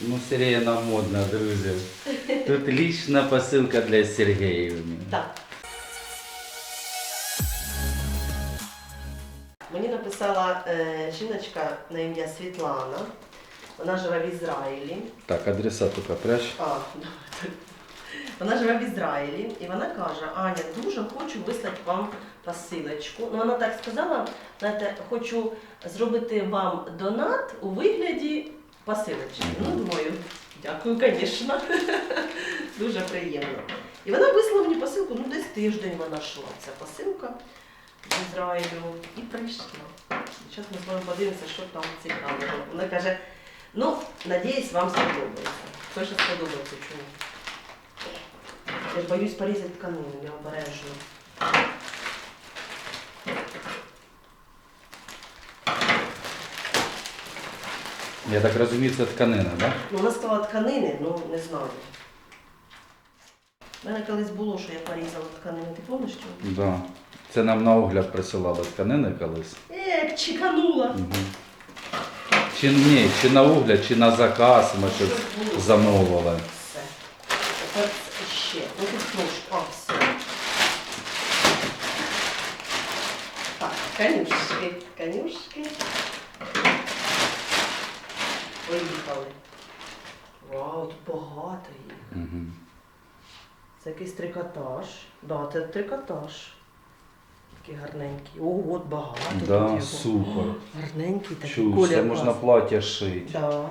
Ну, Сергіївна модна, друзі. Тут лічна посилка для Сергіївни. Так. Мені написала е, жіночка на ім'я Світлана. Вона живе в Ізраїлі. Так, адреса тільки пряч. А, давай. Вона живе в Ізраїлі і вона каже, Аня, дуже хочу вислати вам посилочку. Ну, вона так сказала, знаєте, хочу зробити вам донат у вигляді посилочки. Ну, думаю, дякую, звісно. Дуже приємно. І вона вислала мені посилку, ну десь тиждень вона йшла, ця посилка з Ізраїлю і прийшла. Зараз ми з вами подивимося, що там цікавого. Вона каже, ну, надіюсь, вам сподобається. Точно сподобається чому. Я ж боюсь порізати тканину, я обережно. Я так розумію, це тканина, так? Да? Ну, вона сказала тканини, ну не знаю. У мене колись було, що я порізала тканину, ти пам'ятаєш чому? Да. Це нам на огляд присилали тканини колись. Е, чеканула. Угу. Чи ні, чи на огляд, чи на заказ ми щось замовили. Все. Тепер ще. Ну тут трошки. А, все. Так, конюшки, конюшки. Поїхали. Вау, тут багато їх. Угу. Це якийсь трикотаж. Да, це трикотаж. Такий гарненький. О, от багато тут Да, його. супер. Гарненький такий Чув, колір. це можна класний. плаття шити. Да,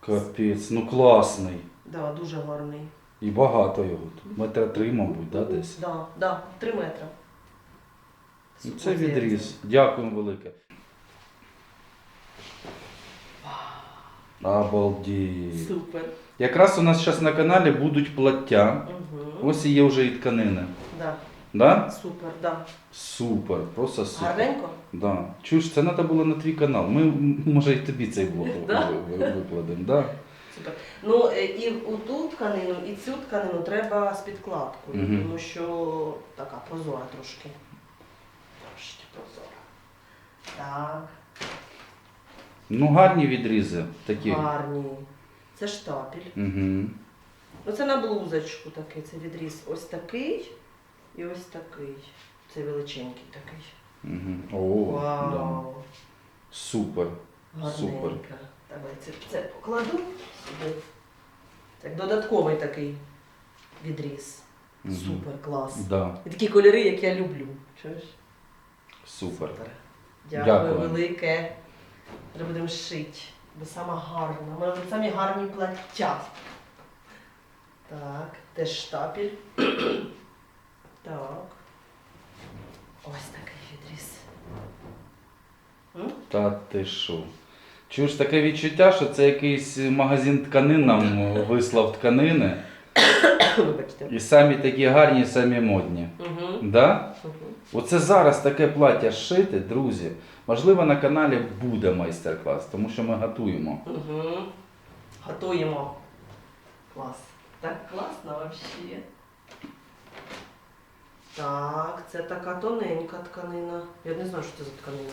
Капець, ну класний. да, дуже гарний. І багато його тут. Метра три, мабуть, да, десь. Да, да, три метри. Ну, Це Супер. відріз. Дякуємо велике. Обалдеть. Супер. Якраз у нас зараз на каналі будуть плаття. Угу. Ось і є вже і тканини. Да, Да? супер, да. Супер, просто супер. Гарненько? Да. Чуєш, це треба було на твій канал. Ми, може, і тобі цей блог Да? ви- ви- викладемо. Да? Супер. Ну е, і у ту тканину, і цю тканину треба з підкладкою, Мгм. тому що така прозора трошки. Трошки прозора. Так, Ну, гарні відрізи такі. гарні. Це штапель. Угу. Ну це на блузочку такий, це відріз ось такий і ось такий. Це величенький такий. Угу. О, да. Вау! Супер. Супер. Гарненька. Давай це, це покладу сюди. Так, додатковий такий відріз. Мгм. Супер, клас. Да. І такі кольори, як я люблю. Чуєш? Супер. Дякую, Дякую. велике. Вже будемо шити. Бо сама гарна. У мене самі гарні плаття. Так, теж штапель. так. Ось такий відріз. М? Та ти що? Чуєш таке відчуття, що це якийсь магазин тканин нам вислав тканини. Вибачте. І самі такі гарні, самі модні. Угу. Да? Угу. Оце зараз таке плаття шити, друзі. Можливо, на каналі буде майстер-клас, тому що ми готуємо. Угу. Готуємо. Клас. Так класно взагалі. Так, це така тоненька тканина. Я не знаю, що це за тканина.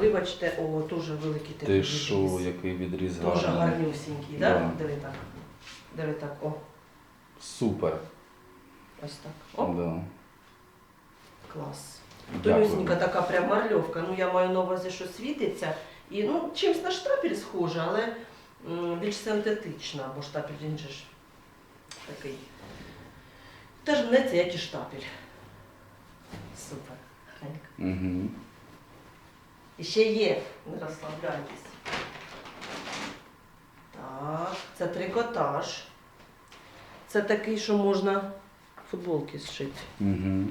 Вибачте, о, дуже великий такий Ти відріз. що, який відріз Дуже гарнюсінький, так? Да? Диви так. Диви так, о, Супер. ось так. О, Да. Клас. Тонюсінька така прям марльовка. Ну, я маю на увазі, що світиться. І ну, чимось на штапель схоже, але м, більш синтетична, бо штапель він же ж такий. Теж мнеться, як і штапель. Супер. Угу. І ще є, не розслабляйтесь. Так, це трикотаж. Це такий, що можна футболки зшити. Угу.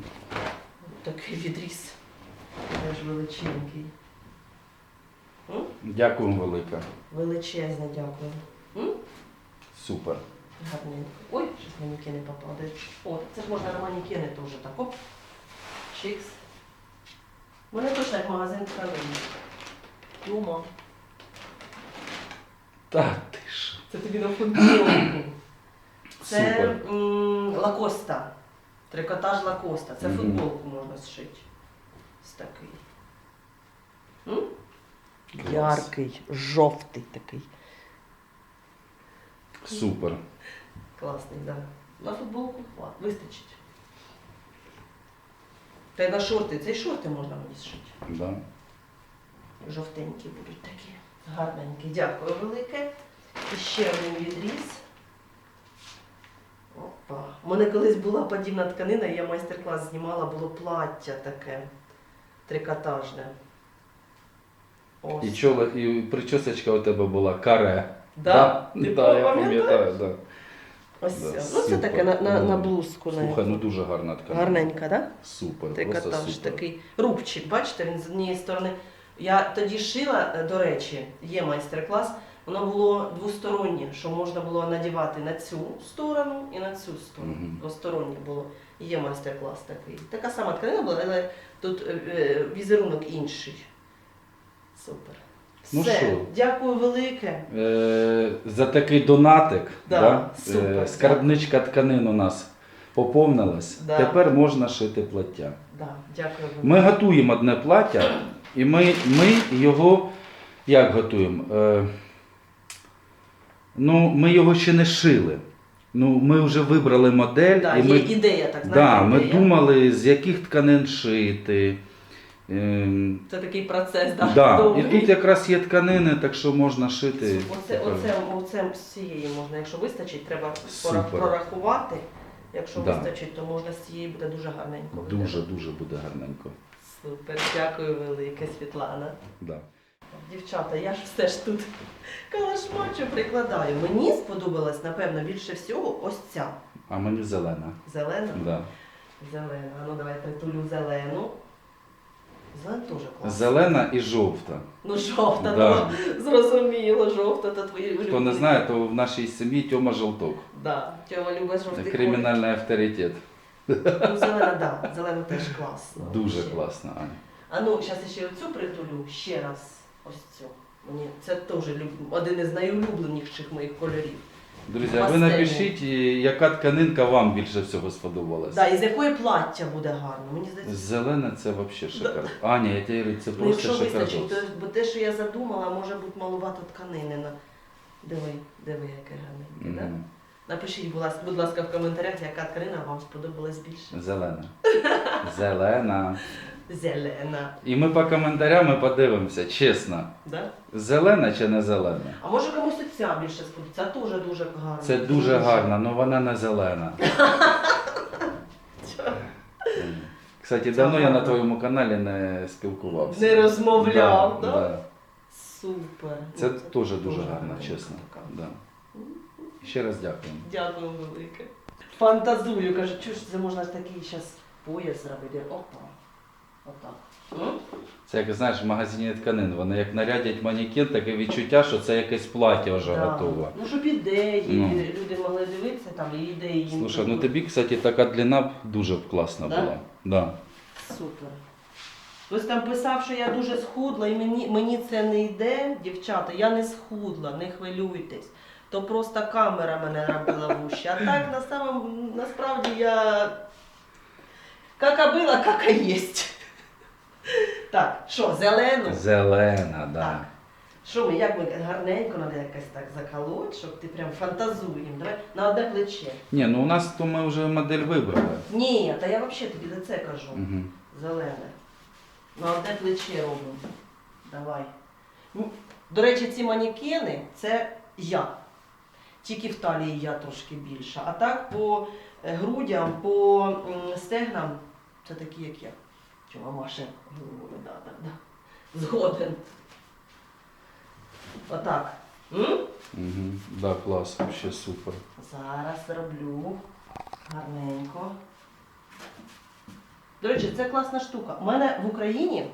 Такий відріз. Теж величенький. М? Дякуємо велике. Величезне дякую. М? Супер. Гарненько. Ой, щось манікени попадають. О, це ж можна на манікени теж так. Оп. Чикс. Вони точно як магазин тканин. Юма. Та ти що. Це тобі на футболку. Це Супер. м, лакоста. Трикотаж лакоста. Це Мгм. футболку можна зшити. Ось такий. М? Клас. Яркий, жовтий такий. Супер. Класний, так. Да. На футболку хват, вистачить. Та й на шорти, це й шорти можна мені зшити. Да. Жовтенькі будуть такі. Гарненькі. Дякую велике. І ще один відріз. У мене колись була подібна тканина, я майстер-клас знімала, було плаття таке трикотажне. Ось. І чола, і причосочка у тебе була каре. Да? Ти да, я пам'ятаю, да. Ось Да. Ну це супер. таке на, на, на Ну, блузку. на Слухай, ну дуже гарна тканина. Гарненька, так? Да? Супер, просто Трикотаж супер. такий рубчик, бачите, він з однієї сторони. Я тоді шила, е, до речі, є майстер-клас. Воно було двостороннє, що можна було надівати на цю сторону і на цю сторону. Мгм. Двостороннє було. Є майстер-клас такий. Така сама тканина була, але тут е, е, візерунок інший. Супер. Ну Все, що? дякую велике. Е, за такий донатик. Да, супер, Е, скарбничка тканин у нас поповнилась. Да. Тепер можна шити плаття. Да, дякую велике. Ми готуємо одне плаття, і ми, ми його як готуємо? Е, ну, ми його ще не шили. Ну, ми вже вибрали модель, Да, і є ми, ідея, так да, ми ідея. думали, з яких тканин шити. Ем, Це такий процес, да, да. І тут якраз є тканини, так що можна шити. Оце, оце, оце з цієї можна, якщо вистачить, треба Супер. прорахувати. Якщо Да. вистачить, то можна з цієї буде дуже гарненько. Дуже дуже буде гарненько. Супер, дякую велике, Світлана. Да. Дівчата, я ж все ж тут калашмачу прикладаю. Мені сподобалась, напевно, більше всього ось ця А мені зелена. зелена. Да. Зелена. Ну давай притулю зелену. Зелена теж класна. Зелена і жовта. Ну, жовта, Да. ну, зрозуміло, жовта, то твої Хто не знає, то в нашій сім'ї Тьома Жовток. Да, Тьома любить жовтий колір. Кримінальний авторитет. Ну, зелена, да, зелена теж класно. Дуже класно, Аня. А ну, зараз ще оцю притулю, ще раз. Ось цю. Мені це теж люб... один із найулюбленіших моїх кольорів. Друзі, а ви напишіть, і яка тканинка вам більше всього сподобалась. Да, і з якої плаття буде гарно. Мені здається, Зелене це взагалі шикарно. Аня, я тебе говорю, це ну, просто якщо вистачить, шикардос. то, бо те, що я задумала, може бути малувато тканини. На... Диви, диви, яке гарненьке, да? Мгм. Напишіть, будь ласка, будь ласка, в коментарях, яка тканина вам сподобалась більше. Зелена. Зелена. Зелена. І ми по коментарям подивимося, чесно. Да? Зелена чи не зелена? А може комусь ця більше сподобається, а теж дуже гарна. Це дуже гарно, але вона не зелена. Кстати, давно я на твоєму каналі не спілкувався. Не розмовляв, да? да? да. Супер. Це теж дуже дуже гарно, гарна чесно. така. Да. Ще раз дякую. Дякую велике. Фантазую, каже, чого ж це можна такий зараз пояс зробити. Опа. Отак. Це як знаєш, в магазині тканин. Вони як нарядять манекен, таке відчуття, що це якесь плаття вже Да. готове. Ну, щоб ідеї, Ну. люди могли дивитися там і ідеї їм. Слушай, ну тобі, кстати, така длина б дуже б класна Да? була. Да. Супер. Хтось там писав, що я дуже схудла, і мені, мені це не йде, дівчата, я не схудла, не хвилюйтесь. То просто камера мене робила в уші. А так на самом, насправді я кака била, кака єсть. Так, що, зелену? Зелена, да. Так. Що ми, як ми гарненько треба якось так заколоть, щоб ти прям фантазуємо. Давай на одне плече. Ні, ну у нас то ми вже модель вибрали. Ні, та я взагалі тобі за це кажу. Угу. Зелене. На одне плече робимо. Давай. Ну, До речі, ці манекени це я. Тільки в талії я трошки більша. А так по е, грудям, по м, стегнам це такі, як я. Чого Маша головою, да, да, да. Згоден. Отак. М? Угу. Да, клас, вообще супер. Зараз роблю гарненько. До речі, це класна штука. У мене в Україні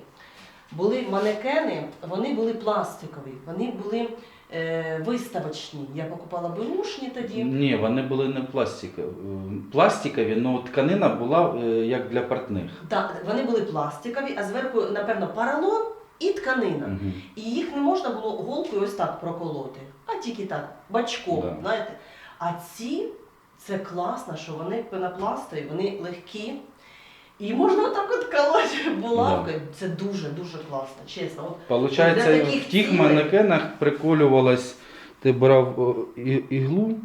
були манекени, вони були пластикові, вони були виставочні. Я покупала беушні тоді. Ні, вони були не пластикові. Пластикові, але тканина була е, як для портних. Так, вони були пластикові, а зверху, напевно, паралон і тканина. Угу. І їх не можна було голкою ось так проколоти, а тільки так, бачком, Да. знаєте. А ці це класно, що вони пенопластові, вони легкі. І можна отак от колоти булавкою. Це дуже дуже класно, чесно. От Получається, таких в тих цілей- манекенах приколювалась ти брав і- іглу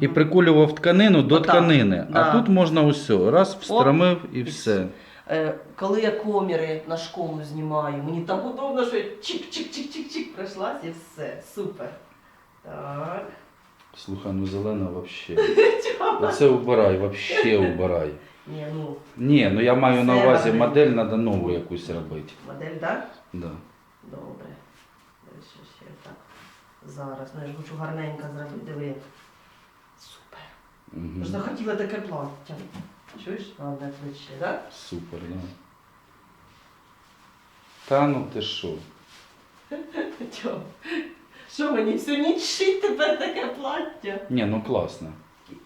і приколював тканину до Отак, тканини. да. А тут можна усе. Раз встромив і все. Е, коли я коміри на школу знімаю, мені так удобно, що я чик-чик-чик-чик-чик пройшлась і все. Супер. Так. Слухай, ну зелена взагалі. Оце убирай, взагалі убирай. Ні, ну, Ні, ну я маю на Все увазі гарно. модель, треба нову якусь робити. модель, так? Да. Добре. Дивись, що ще так. Зараз. Ну я ж хочу гарненько зробити. Диви. Супер. Угу. Я ж захотіла таке плаття. Чуєш? На одне плече, так? Супер, да. Та ну ти що? Чого? Що мені всю ніч шить тепер таке плаття? Ні, ну класно.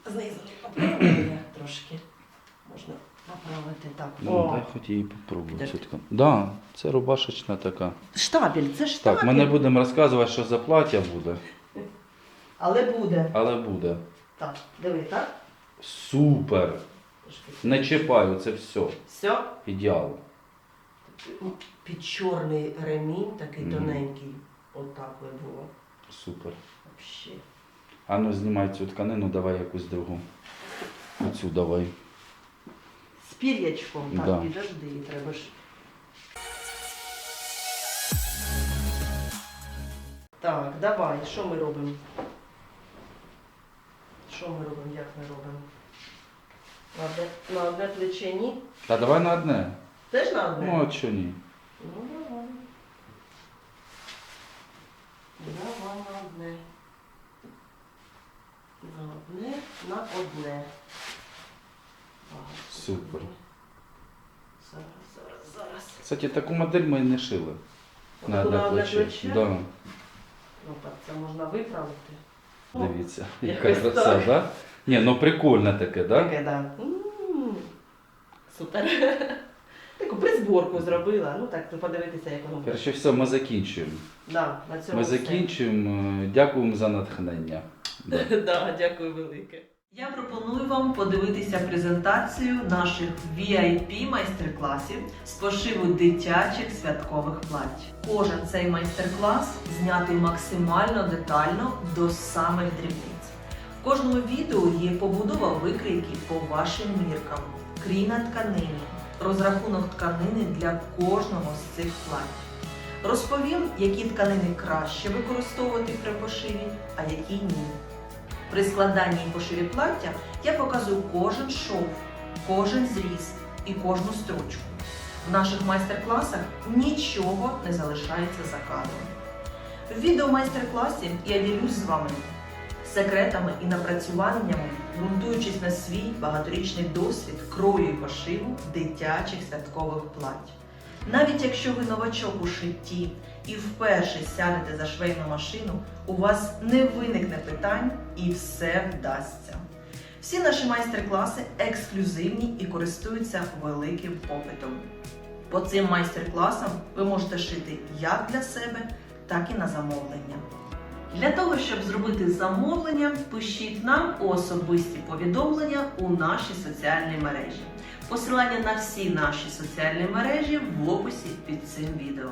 Знизу поправити трошки. Можна поправити так. Ну, дай хоч її попробувати. Де? Так, да, це рубашечна така. Штабель, це штабель. Так, ми не будемо розказувати, що за плаття буде, Але буде. але буде. Так, диви, так? Супер! Не чіпаю, це все. Все. Ідеал. Під чорний ремінь, такий Мгм. тоненький. Отак би було. Супер. Вообще. А ну знімай цю тканину, давай якусь другу. Оцю давай. Пір'ячком. Так, Да. підожди, треба ж. Так, давай, що ми робимо? Що ми робимо, як ми робимо? На одне, на одне плече ні? Та давай на одне. Теж на одне? Ну, а чого ні? Ну, давай. Давай на одне. На одне, на одне. Супер. Зараз, зараз, зараз. Кстати, таку модель ми не шили. На Отаку одне плече. Да. Ну так, це можна виправити. О, Дивіться, яка Ну, краса, так. да? Ні, ну прикольне таке, да? Таке, да. М, Супер. Таку призборку зробила. Ну так, подивитися, як воно. Перше все, ми закінчуємо. Да, на цьому Ми все. закінчуємо. Дякуємо за натхнення. Да. Да, дякую велике. Я пропоную вам подивитися презентацію наших VIP майстер-класів з пошиву дитячих святкових плать. Кожен цей майстер-клас знятий максимально детально до самих дрібниць. В кожному відео є побудова викрійки по вашим міркам, крій на тканині, розрахунок тканини для кожного з цих плать. Розповім, які тканини краще використовувати при пошиві, а які ні. При складанні і пошиві плаття я показую кожен шов, кожен зріз і кожну строчку. В наших майстер-класах нічого не залишається за кадром. В відео майстер-класі я ділюсь з вами секретами і напрацюваннями, ґрунтуючись на свій багаторічний досвід крою і пошиву дитячих святкових плать. Навіть якщо ви новачок у шитті і вперше сядете за швейну машину, у вас не виникне питань і все вдасться. Всі наші майстер-класи ексклюзивні і користуються великим попитом. По цим майстер-класам ви можете шити як для себе, так і на замовлення. Для того, щоб зробити замовлення, пишіть нам особисті повідомлення у наші соціальні мережі. Посилання на всі наші соціальні мережі в описі під цим відео.